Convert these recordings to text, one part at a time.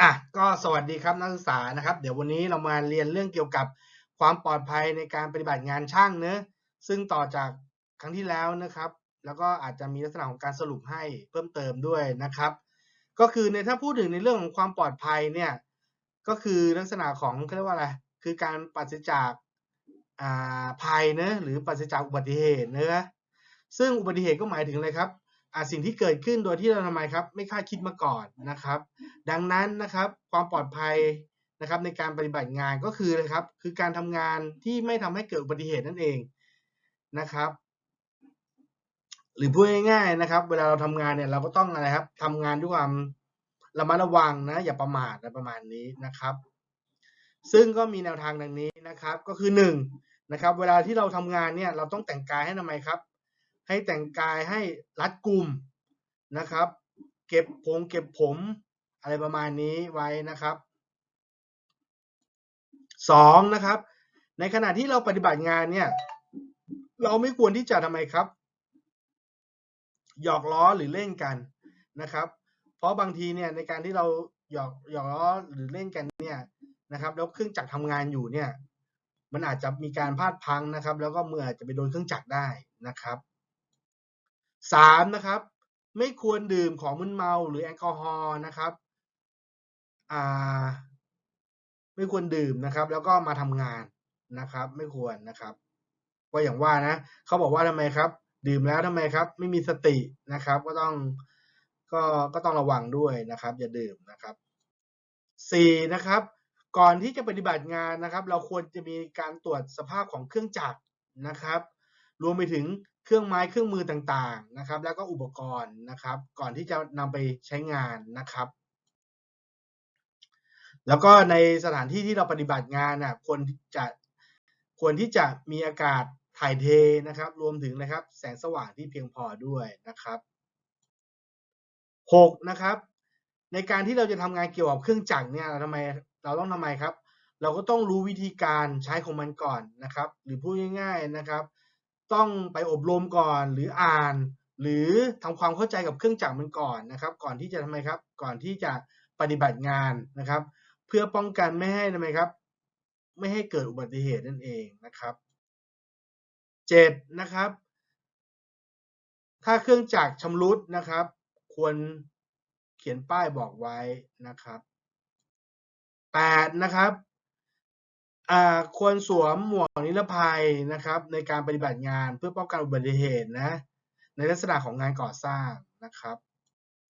อะก็สวัสดีครับนักศึกษานะครับ เดี๋ยววันนี้เรามาเรียนเรื่องเกี่ยวกับความปลอดภัยในการปฏิบัติงานช่างเนอะซึ่งต่อจากครั้งที่แล้วนะครับ แล้วก็อาจจะมีลักษณะของการสรุปให้เพิ่มเติมด้วยนะครับ ก็คือในถ้าพูดถึงในเรื่องของความปลอดภัยเนี่ยก็คือลักษณะของเขาเรียกว่าอะไรคือการปราศจากอ่าภัยเนอะหรือปราศจากอุบัติเหตุเนอะซึ่งอุบัติเหตุก็หมายถึงอะไรครับ สิ่งที่เกิดขึ้นโดยที่เราทำไมครับ ไม่คาดคิดมาก่อนนะครับ ดังนั้นนะครับความปลอดภัยนะครับในการปฏิบัติงานก็คือนะครับคือการทำงานที่ไม่ทำให้เกิดอุบัติเหตุนั่นเองนะครับ หรือพูดง่ายๆนะครับ เวลาเราทำงานเนี่ยเราก็ต้องอะไรครับทำงานด้วยความระมัดระวังนะอย่าประมาทอะไรประมาณนี้นะครับ ซึ่งก็มีแนวทางดังนี้นะครับ ก็คือหนึ่งนะครับ เวลาที่เราทำงานเนี่ยเราต้องแต่งกายให้ทำไมครับ ให้แต่งกายให้รัดกุมนะครับ เก็บผมเก็บผมอะไรประมาณนี้ไว้นะครับสองนะครับ ในขณะที่เราปฏิบัติงานเนี่ย เราไม่ควรที่จะทำไมครับ หยอกล้อหรือเล่นกันนะครับ เพราะบางทีเนี่ยในการที่เราหยอกหยอกล้อหรือเล่นกันเนี่ยนะครับ แล้วเครื่องจักรทำงานอยู่เนี่ย มันอาจจะมีการพลาดพังนะครับ แล้วก็มืออาจจะไปโดนเครื่องจักรได้นะครับ สามนะครับ ไม่ควรดื่มของมึนเมาหรือแอลกอฮอล์นะครับอ่าไม่ควรดื่มนะครับ แล้วก็มาทำงานนะครับ ไม่ควรนะครับก็อย่างว่านะเขาบอกว่าทำไมครับ ดื่มแล้วทำไมครับ ไม่มีสตินะครับ ก็ต้องก็ก็ต้องระวังด้วยนะครับ อย่าดื่มนะครับสี่นะครับ ก่อนที่จะปฏิบัติงานนะครับ เราควรจะมีการตรวจสภาพของเครื่องจักรนะครับ รวมไปถึง เครื่องไม้เครื่องมือต่างๆนะครับ แล้วก็อุปกรณ์นะครับ ก่อนที่จะนำไปใช้งานนะครับ แล้วก็ในสถานที่ที่เราปฏิบัติงานน่ะควรจะควรที่จะมีอากาศถ่ายเทนะครับ รวมถึงนะครับ แสงสว่างที่เพียงพอด้วยนะครับหกนะครับในการที่เราจะทำงานเกี่ยวกับเครื่องจักรเนี่ยเราทำไมเราต้องทำไมครับ เราก็ต้องรู้วิธีการใช้ของมันก่อนนะครับ หรือพูดง่าย ๆนะครับ ต้องไปอบรมก่อนหรืออ่าน หรือทำความเข้าใจกับเครื่องจักรมันก่อนนะครับ ก่อนที่จะทำไมครับ ก่อนที่จะปฏิบัติงานนะครับ เพื่อป้องกันไม่ให้ทำไมครับ ไม่ให้เกิดอุบัติเหตุนั่นเองนะครับเจ็ดนะครับ ถ้าเครื่องจักรชำรุดนะครับ ควรเขียนป้ายบอกไว้นะครับแปดนะครับ ควรสวมหมวกนิรภัยนะครับ ในการปฏิบัติงานเพื่อป้องกันอุบัติเหตุนะในลักษณะของงานก่อสร้างนะครับ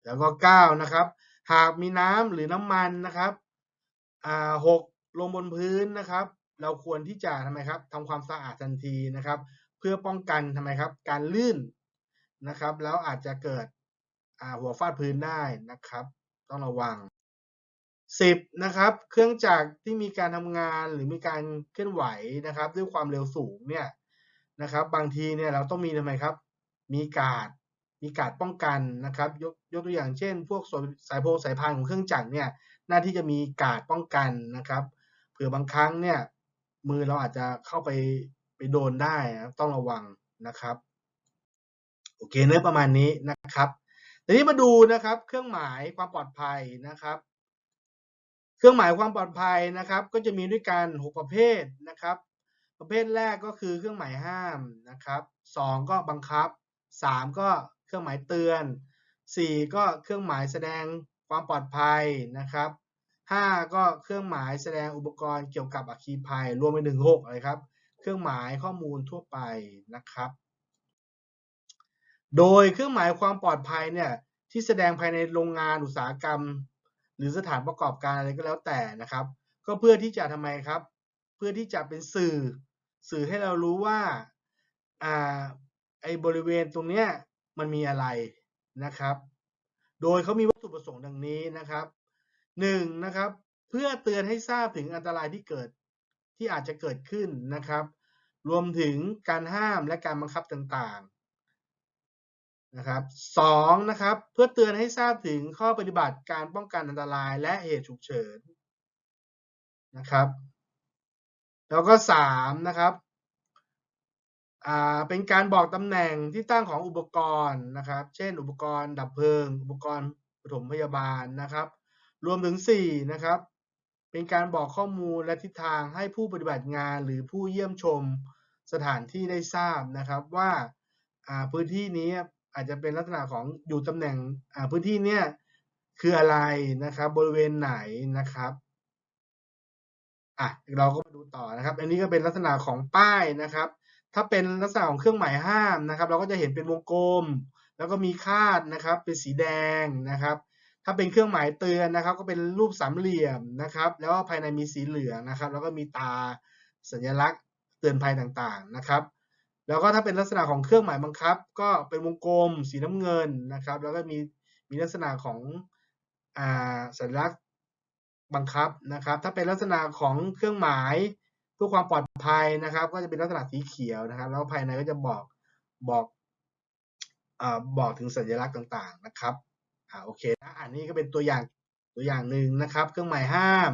แล้วก็เก้านะครับ หากมีน้ำหรือน้ำมันนะครับหกลงบนพื้นนะครับ เราควรที่จะทำไมครับทำความสะอาดทันทีนะครับ เพื่อป้องกันทำไมครับ การลื่นนะครับ แล้วอาจจะเกิดหัวฟาดพื้นได้นะครับ ต้องระวัง สิบนะครับเครื่องจักรที่มีการทำงานหรือมีการเคลื่อนไหวนะครับ ด้วยความเร็วสูงเนี่ยนะครับ บางทีเนี่ยเราต้องมีทำไมครับ มีการดมีการดป้องกันนะครับยกยกตัวอย่างเช่น พวกสายโพสายพานของเครื่องจักรเนี่ยหน้าที่จะมีการดป้องกันนะครับเผื่อบางครั้งเนี่ยมือเราอาจจะเข้าไปไปโดนได้ต้องระวังนะครับโอเคเนื้อประมาณนี้นะครับทีนี้มาดูนะครับ เครื่องหมายความปลอดภัยนะครับ เครื่องหมายความปลอดภัยนะครับ ก็จะมีด้วยกัน 6 ประเภทนะครับ ประเภทแรกก็คือเครื่องหมายห้ามนะครับ 2 ก็บังคับ 3 ก็เครื่องหมายเตือน 4 ก็เครื่องหมายแสดงความปลอดภัยนะครับ 5 ก็เครื่องหมายแสดงอุปกรณ์เกี่ยวกับอัคคีภัย รวมไปถึง6เลยครับ เครื่องหมายข้อมูลทั่วไปนะครับ โดยเครื่องหมายความปลอดภัยเนี่ยที่แสดงภายในโรงงานอุตสาหกรรม หรือสถานประกอบการอะไรก็แล้วแต่นะครับ ก็เพื่อที่จะทำไมครับ เพื่อที่จะเป็นสื่อสื่อให้เรารู้ว่าอ่าไอ้บริเวณตรงเนี้ยมันมีอะไรนะครับ โดยเขามีวัตถุประสงค์ดังนี้นะครับหนึ่งนะครับ เพื่อเตือนให้ทราบถึงอันตรายที่เกิดที่อาจจะเกิดขึ้นนะครับ รวมถึงการห้ามและการบังคับต่างๆ นะครับสองนะครับ เพื่อเตือนให้ทราบถึงข้อปฏิบัติการป้องกันอันตรายและเหตุฉุกเฉินนะครับ แล้วก็สามนะครับอ่าเป็นการบอกตำแหน่งที่ตั้งของอุปกรณ์นะครับ เช่น อุปกรณ์ดับเพลิง อุปกรณ์ปฐมพยาบาลนะครับ รวมถึง4นะครับ เป็นการบอกข้อมูลและทิศทางให้ผู้ปฏิบัติงานหรือผู้เยี่ยมชมสถานที่ได้ทราบนะครับว่าอ่าพื้นที่นี้ อาจจะเป็นลักษณะของอยู่ตำแหน่งพื้นที่เนี้ยคืออะไรนะครับ บริเวณไหนนะครับอะเราก็มาดูต่อนะครับ อันนี้ก็เป็นลักษณะของป้ายนะครับ ถ้าเป็นลักษณะของเครื่องหมายห้ามนะครับ เราก็จะเห็นเป็นวงกลม แล้วก็มีคาดนะครับ เป็นสีแดงนะครับ ถ้าเป็นเครื่องหมายเตือนนะครับ ก็เป็นรูปสามเหลี่ยมนะครับ แล้วภายในมีสีเหลืองนะครับ แล้วก็มีตาสัญลักษณ์เตือนภัยต่างๆนะครับ แล้วก็ถ้าเป็นลักษณะของเครื่องหมายบังคับ ก็เป็นวงกลมสีน้ำเงินนะครับ แล้วก็มีมีลักษณะของอ่าสัญลักษณ์บังคับนะครับ ถ้าเป็นลักษณะของเครื่องหมายเพื่อความปลอดภัยนะครับ ก็จะเป็นลักษณะสีเขียวนะครับ แล้วภายในก็จะบอกบอกอ่าบอกถึงสัญลักษณ์ต่างๆนะครับอ่าโอเคนะอันนี้ก็เป็นตัวอย่างตัวอย่างหนึ่งนะครับ เครื่องหมายห้าม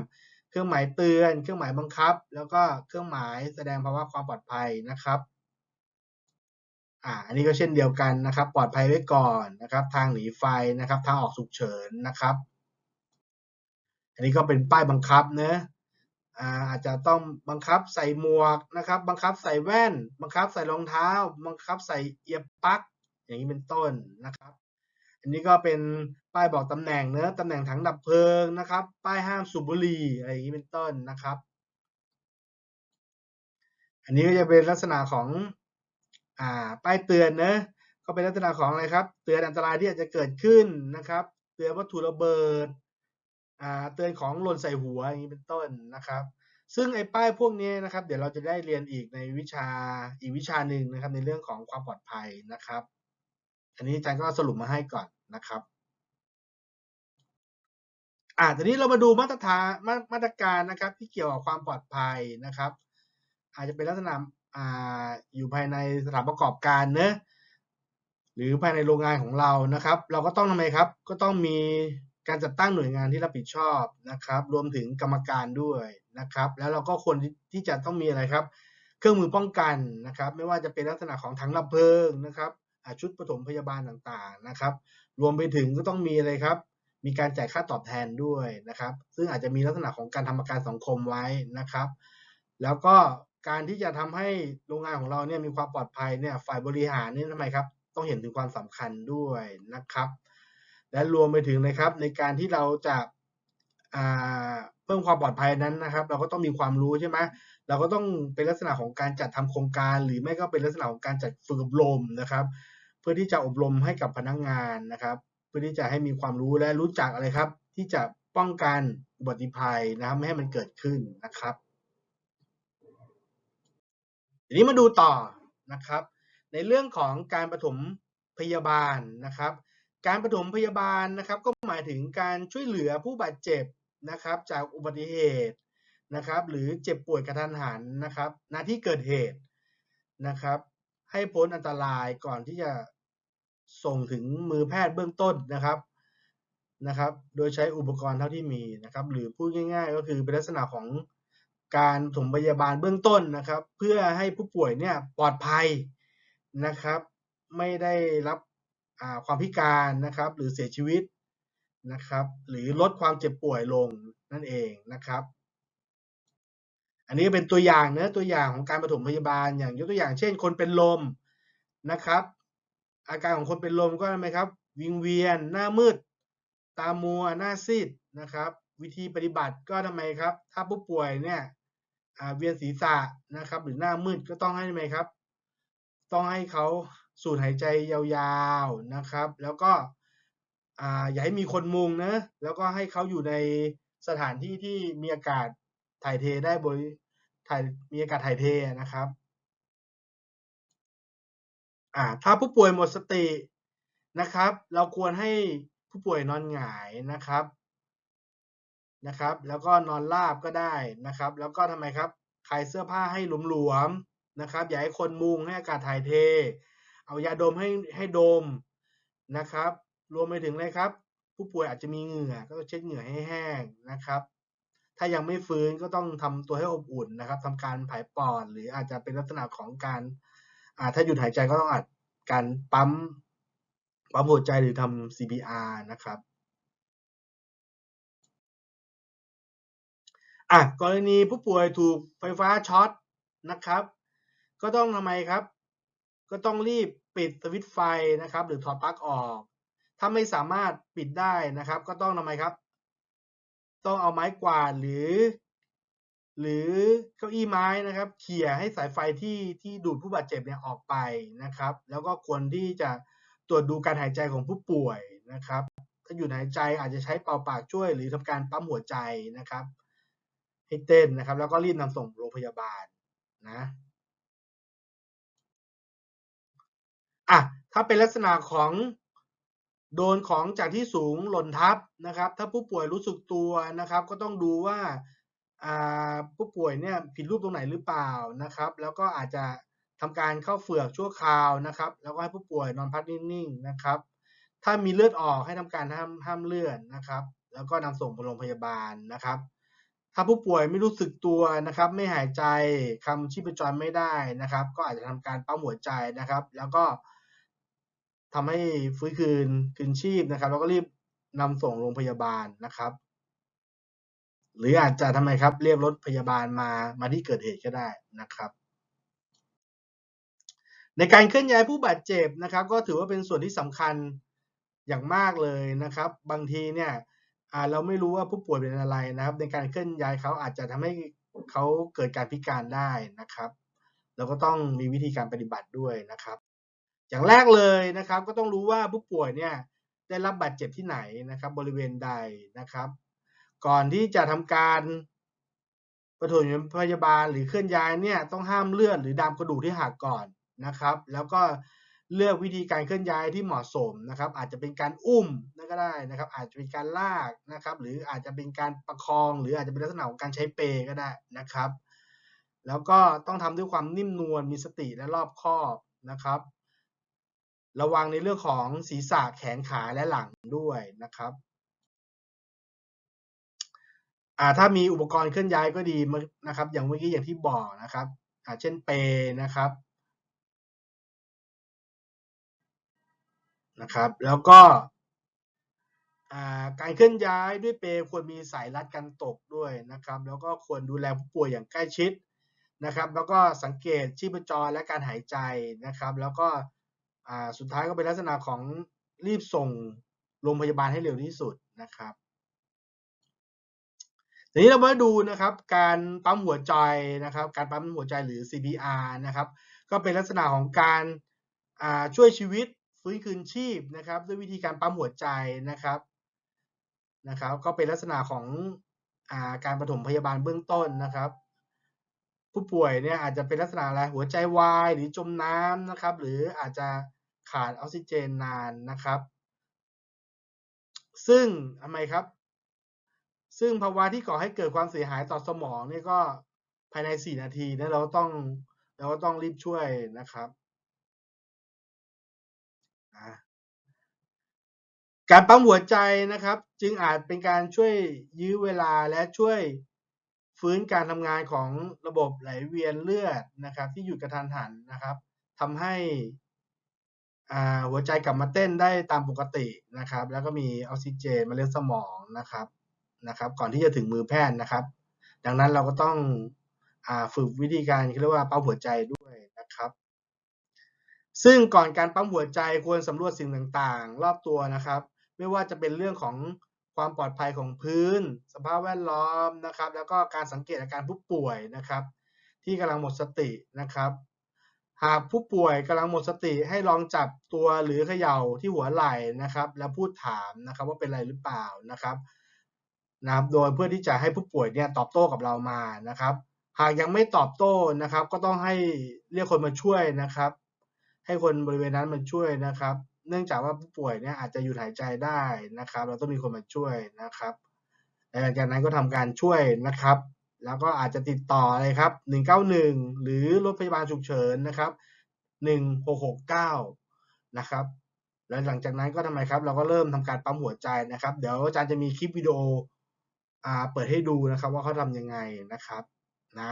เครื่องหมายเตือน เครื่องหมายบังคับ แล้วก็เครื่องหมายแสดงภาวะความปลอดภัยนะครับ อ่าอันนี้ก็เช่นเดียวกันนะครับ ปลอดภัยไว้ก่อนนะครับ ทางหนีไฟนะครับ ทางออกฉุกเฉินนะครับ อันนี้ก็เป็นป้ายบังคับเนะอ่าอาจจะต้องบังคับใส่หมวกนะครับ บังคับใส่แว่น บังคับใส่รองเท้า บังคับใส่เอียร์ปลั๊กอย่างนี้เป็นต้นนะครับ อันนี้ก็เป็นป้ายบอกตำแหน่งเนะตำแหน่งถังดับเพลิงนะครับ ป้ายห้ามสูบบุหรี่อะไรอย่างนี้เป็นต้นนะครับ อันนี้ก็จะเป็นลักษณะของ อ่าป้ายเตือนเนะก็เป็นลักษณะของอะไรครับ เตือนอันตรายที่อาจจะเกิดขึ้นนะครับ เตือนวัตถุระเบิดอ่าเตือนของหล่นใส่หัวอย่างนี้เป็นต้นนะครับ ซึ่งไอ้ป้ายพวกนี้นะครับ เดี๋ยวเราจะได้เรียนอีกในวิชาอีกวิชาหนึ่งนะครับ ในเรื่องของความปลอดภัยนะครับ อันนี้อาจารย์ก็สรุปมาให้ก่อนนะครับอ่าทีนี้เรามาดูมาตรฐานมามาตรการนะครับ ที่เกี่ยวกับความปลอดภัยนะครับ อาจจะเป็นลักษณะ อ่าอยู่ภายในสถานประกอบการเนอะหรือภายในโรงงานของเรานะครับ เราก็ต้องทำไมครับ ก็ต้องมีการจัดตั้งหน่วยงานที่รับผิดชอบนะครับ รวมถึงกรรมการด้วยนะครับ แล้วเราก็ควรที่จะต้องมีอะไรครับ เครื่องมือป้องกันนะครับ ไม่ว่าจะเป็นลักษณะของถังดับเพลิงนะครับชุดปฐมพยาบาลต่างๆนะครับ รวมไปถึงก็ต้องมีอะไรครับ มีการจ่ายค่าตอบแทนด้วยนะครับ ซึ่งอาจจะมีลักษณะของการทำประกันสังคมไว้นะครับ แล้วก็ การที่จะทำให้โรงงานของเราเนี่ยมีความปลอดภัยเนี่ยฝ่ายบริหารนี่ทำไมครับ ต้องเห็นถึงความสำคัญด้วยนะครับ และรวมไปถึงนะครับ ในการที่เราจะอ่าเพิ่มความปลอดภัยนั้นนะครับ เราก็ต้องมีความรู้ใช่ไหมเราก็ต้องเป็นลักษณะของการจัดทำโครงการ หรือไม่ก็เป็นลักษณะของการจัดฝึกอบรมนะครับ เพื่อที่จะอบรมให้กับพนักงานนะครับ เพื่อที่จะให้มีความรู้และรู้จักอะไรครับ ที่จะป้องกันอุบัติภัยนะครับไม่ให้มันเกิดขึ้นนะครับ ทีนี้มาดูต่อนะครับ ในเรื่องของการปฐมพยาบาลนะครับ การปฐมพยาบาลนะครับ ก็หมายถึงการช่วยเหลือผู้บาดเจ็บนะครับ จากอุบัติเหตุนะครับ หรือเจ็บป่วยกระทันหันนะครับณที่เกิดเหตุนะครับ ให้พ้นอันตรายก่อนที่จะส่งถึงมือแพทย์เบื้องต้นนะครับนะครับ โดยใช้อุปกรณ์เท่าที่มีนะครับ หรือพูดง่าย ๆ ก็คือเป็นลักษณะของ การปฐมพยาบาลเบื้องต้นนะครับ เพื่อให้ผู้ป่วยเนี่ยปลอดภัยนะครับ ไม่ได้รับความพิการนะครับ หรือเสียชีวิตนะครับ หรือลดความเจ็บป่วยลงนั่นเองนะครับ อันนี้เป็นตัวอย่างเนะตัวอย่างของการปฐมพยาบาลอย่างยกตัวอย่าง เช่น คนเป็นลมนะครับ อาการของคนเป็นลมก็ทำไมครับ วิงเวียน หน้ามืด ตามัวหน้าซีดนะครับ วิธีปฏิบัติก็ทำไมครับ ถ้าผู้ป่วยเนี่ย เวียนศีรษะนะครับ หรือหน้ามืดก็ต้องให้ทำไมครับ ต้องให้เขาสูดหายใจยาวๆนะครับ แล้วก็ออย่าให้มีคนมุงนะแล้วก็ให้เขาอยู่ในสถานที่ที่มีอากาศถ่ายเทได้บริถ่ายมีอากาศถ่ายเทนะครับอ่าถ้าผู้ป่วยหมดสตินะครับ เราควรให้ผู้ป่วยนอนหงายนะครับ นะครับ แล้วก็นอนราบก็ได้นะครับ แล้วก็ทำไมครับคลายเสื้อผ้าให้หลวมๆนะครับ อย่าให้คนมุงให้อากาศถ่ายเท เอายาดมให้ให้ดมนะครับ รวมไปถึงเลยครับ ผู้ป่วยอาจจะมีเหงื่อ ก็ต้องเช็ดเหงื่อให้แห้งนะครับ ถ้ายังไม่ฟื้นก็ต้องทำตัวให้อบอุ่นนะครับทำการผายปอดหรืออาจจะเป็นลักษณะของการอาถ้าหยุดหายใจก็ต้องอาจการปั๊มปั๊มหัวใจหรือทำ CPR นะครับ อะกรณีผู้ป่วยถูกไฟฟ้าช็อตนะครับ ก็ต้องทำไมครับ ก็ต้องรีบปิดสวิตช์ไฟนะครับ หรือถอดปลั๊กออก ถ้าไม่สามารถปิดได้นะครับ ก็ต้องทำไมครับ ต้องเอาไม้กวาดหรือ หรือเก้าอี้ไม้นะครับ เขี่ยให้สายไฟที่ที่ดูดผู้บาดเจ็บเนี่ยออกไปนะครับ แล้วก็ควรที่จะตรวจดูการหายใจของผู้ป่วยนะครับ ถ้าหยุดหายใจอาจจะใช้เป่าปากช่วย หรือทำการปั๊มหัวใจนะครับ ให้เต้นนะครับ แล้วก็รีบนำส่งโรงพยาบาลนะอะถ้าเป็นลักษณะของโดนของจากที่สูงหล่นทับนะครับ ถ้าผู้ป่วยรู้สึกตัวนะครับ ก็ต้องดูว่าผู้ป่วยเนี่ยผิดรูปตรงไหนหรือเปล่านะครับ แล้วก็อาจจะทำการเข้าเฝือกชั่วคราวนะครับ แล้วก็ให้ผู้ป่วยนอนพักนิ่งๆนะครับ ถ้ามีเลือดออกให้ทำการห้ามห้ามเลือดนะครับ แล้วก็นำส่งโรงพยาบาลนะครับ ถ้าผู้ป่วยไม่รู้สึกตัวนะครับ ไม่หายใจคำชีพจรไม่ได้นะครับ ก็อาจจะทำการปั๊มหัวใจนะครับ แล้วก็ทำให้ฟื้นคืนคืนชีพนะครับ แล้วก็รีบนำส่งโรงพยาบาลนะครับ หรืออาจจะทำไมครับเรียกรถพยาบาลมามาที่เกิดเหตุก็ได้นะครับ ในการเคลื่อนย้ายผู้บาดเจ็บนะครับ ก็ถือว่าเป็นส่วนที่สำคัญอย่างมากเลยนะครับ บางทีเนี่ย เราไม่รู้ว่าผู้ป่วยเป็นอะไรนะครับ ในการเคลื่อนย้ายเขาอาจจะทำให้เขาเกิดการพิการได้นะครับ เราก็ต้องมีวิธีการปฏิบัติด้วยนะครับ อย่างแรกเลยนะครับ ก็ต้องรู้ว่าผู้ป่วยเนี่ยได้รับบาดเจ็บที่ไหนนะครับ บริเวณใดนะครับ ก่อนที่จะทำการปฐมพยาบาลหรือเคลื่อนย้ายเนี่ยต้องห้ามเลือดหรือดามกระดูกที่หักก่อนนะครับ แล้วก็ เลือกวิธีการเคลื่อนย้ายที่เหมาะสมนะครับ อาจจะเป็นการอุ้มนั่นก็ได้นะครับ อาจจะเป็นการลากนะครับ หรืออาจจะเป็นการประคอง หรืออาจจะเป็นลักษณะของการใช้เปก็ได้นะครับ แล้วก็ต้องทำด้วยความนิ่มนวลมีสติและรอบคอบนะครับ ระวังในเรื่องของศีรษะแขนขาและหลังด้วยนะครับอ่าถ้ามีอุปกรณ์เคลื่อนย้ายก็ดีนะครับ อย่างเมื่อกี้อย่างที่บอกนะครับอ่าเช่นเปนะครับ นะครับ แล้วก็การเคลื่อนย้ายด้วยเปควรมีสายรัดกันตกด้วยนะครับ แล้วก็ควรดูแลผู้ป่วยอย่างใกล้ชิดนะครับ แล้วก็สังเกตชีพจรและการหายใจนะครับ แล้วก็สุดท้ายก็เป็นลักษณะของรีบส่งโรงพยาบาลให้เร็วที่สุดนะครับทีนี้เรามาดูนะครับการปั๊มหัวใจนะครับ การปั๊มหัวใจหรือ CPR นะครับ ก็เป็นลักษณะของการช่วยชีวิต ฟื้นคืนชีพนะครับ ด้วยวิธีการปั๊มหัวใจนะครับนะครับ ก็เป็นลักษณะของอาการปฐมพยาบาลเบื้องต้นนะครับ ผู้ป่วยเนี่ยอาจจะเป็นลักษณะอะไรหัวใจวายหรือจมน้ำนะครับ หรืออาจจะขาดออกซิเจนนานนะครับ ซึ่งทำไมครับ ซึ่งภาวะที่ก่อให้เกิดความเสียหายต่อสมองนี่ก็ภายใน 4 นาทีนะเราต้องเราก็ต้องรีบช่วยนะครับ การปั๊มหัวใจนะครับ จึงอาจเป็นการช่วยยื้อเวลาและช่วยฟื้นการทำงานของระบบไหลเวียนเลือดนะครับ ที่หยุดกระทันหันนะครับทำให้หัวใจกลับมาเต้นได้ตามปกตินะครับ แล้วก็มีออกซิเจนมาเลี้ยงสมองนะครับนะครับ ก่อนที่จะถึงมือแพทย์นะครับ ดังนั้นเราก็ต้องฝึกวิธีการเรียกว่าปั๊มหัวใจด้วยนะครับ ซึ่งก่อนการปั๊มหัวใจควรสำรวจสิ่งต่างๆ รอบตัวนะครับ ไม่ว่าจะเป็นเรื่องของความปลอดภัยของพื้น สภาพแวดล้อมนะครับ แล้วก็การสังเกตอาการผู้ป่วยนะครับ ที่กำลังหมดสตินะครับ หากผู้ป่วยกำลังหมดสติให้ลองจับตัวหรือเขย่าที่หัวไหล่นะครับ แล้วพูดถามนะครับว่าเป็นอะไรหรือเปล่านะครับนะครับ โดยเพื่อที่จะให้ผู้ป่วยเนี่ยตอบโต้กับเรามานะครับ หากยังไม่ตอบโต้นะครับ ก็ต้องให้เรียกคนมาช่วยนะครับ ให้คนบริเวณนั้นมาช่วยนะครับ เนื่องจากว่าผู้ป่วยเนี่ยอาจจะหยุดหายใจได้นะครับ เราต้องมีคนมาช่วยนะครับหลังจากนั้นก็ทำการช่วยนะครับ แล้วก็อาจจะติดต่อเลยครับ 191 หรือรถพยาบาลฉุกเฉินนะครับ 1669 นะครับแล้วหลังจากนั้นก็ทำไมครับ เราก็เริ่มทำการปั๊มหัวใจนะครับ เดี๋ยวอาจารย์จะมีคลิปวิดีโออ่าเปิดให้ดูนะครับ ว่าเขาทำยังไงนะครับนะ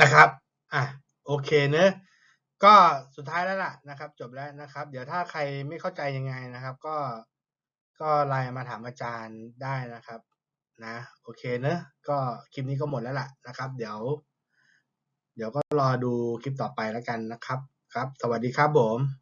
นะครับ อะโอเคเนอะก็สุดท้ายแล้วล่ะนะครับ จบแล้วนะครับ เดี๋ยวถ้าใครไม่เข้าใจยังไงนะครับ ก็ก็ไลน์มาถามอาจารย์ได้นะครับ นะโอเคเนอะก็คลิปนี้ก็หมดแล้วล่ะนะครับ เดี๋ยว เดี๋ยวก็รอดูคลิปต่อไปแล้วกันนะครับ ครับ สวัสดีครับผม